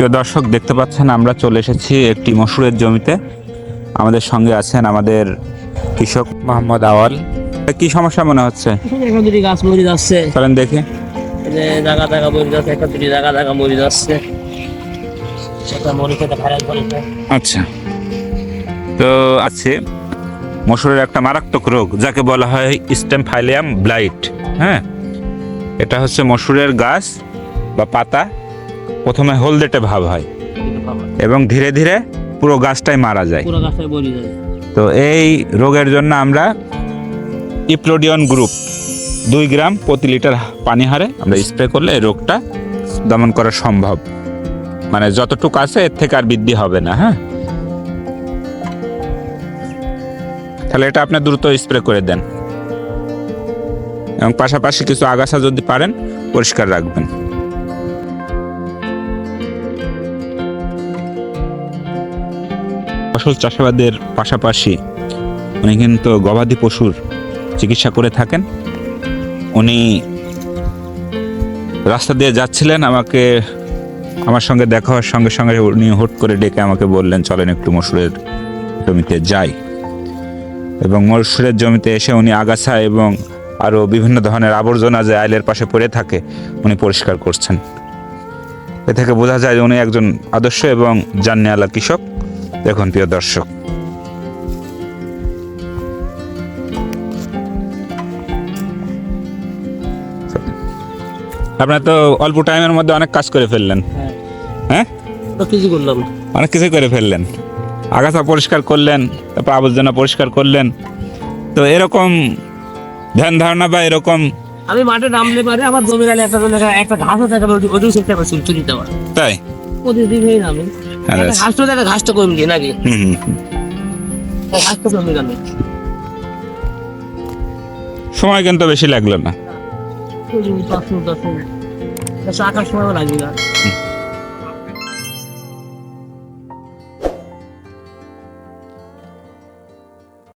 প্রিয় দর্শক দেখতে পাচ্ছেন আমরা চলে এসেছি একটি মসুরের জমিতে। আমাদের সঙ্গে আছেন আমাদের কৃষক মোহাম্মদ আওয়াল। কি সমস্যা মনে হচ্ছে? দুটি গাছ মরে যাচ্ছে চলেন দেখি। যে জায়গা জায়গা মরে যাচ্ছে একটা দুটি জায়গা জায়গা মরে যাচ্ছে সেটা মরে খেতে ভাইরাল করেছে। আচ্ছা। তো আছে মসুরের একটা মারাত্মক রোগ যাকে বলা হয় স্টেম ফাইলিয়াম ব্লাইট হ্যাঁ? এটা হচ্ছে মসুরের গাছ বা পাতা প্রথমে হলদেটে ভাব হয় এবং ধীরে ধীরে পুরো গাছটাই মারা যায়। পুরো গাছটাই মরে যায় তো এই রোগের জন্য আমরা ইপ্লোডিয়ন গ্রুপ দুই গ্রাম প্রতি লিটার পানি হারে আমরা স্প্রে করলে এই রোগটা দমন করা সম্ভব। মানে যতটুকু আছে এর থেকে আর বৃদ্ধি হবে না হ্যাঁ? তাহলে এটা আপনি দ্রুত স্প্রে করে দেন। এবং পাশাপাশি কিছু আগাছা যদি পারেন পরিষ্কার রাখবেন। ফসল চাষাবাদের পাশাপাশি উনি কিন্তু গবাদি পশুর চিকিৎসা করে থাকেন। উনি রাস্তা দিয়ে যাচ্ছিলেন, আমাকে, আমার সঙ্গে দেখা হওয়ার সঙ্গে সঙ্গে উনি হুট করে ডেকে আমাকে বললেন, চলেন একটু মসুরের জমিতে যাই। এবং মসুরের জমিতে এসে উনি আগাছা এবং আরও বিভিন্ন ধরনের আবর্জনা যে আইলের পাশে পড়ে থাকে, উনি পরিষ্কার করছেন। এ থেকে বোঝা যায় যে উনি একজন আদর্শ এবং জান্নেওয়ালা কৃষক। দেখুন প্রিয় দর্শক আপনার তো অল্প টাইমের মধ্যে অনেক কাজ করে ফেললেন হ্যাঁ হ্যাঁ কিছু করলাম অনেক কিছু করে ফেললেন আগাছা পরিষ্কার করলেন তারপর আবর্জনা পরিষ্কার করলেন তো এরকম ধ্যান ধারণা বা এরকম আমি মাঠে নামলে পারে আমার জমির একটা জমি একটা ঘাসও থাকে ওইটাও চেষ্টা করছি চুরি দেওয়ার তাই প্রতিদিনই নামি দেখা ঘাসটা কম নাকি? কমে গেল সময় কিন্তু বেশি লাগল না। আকাশ আঠাশ সময় লাগবে। না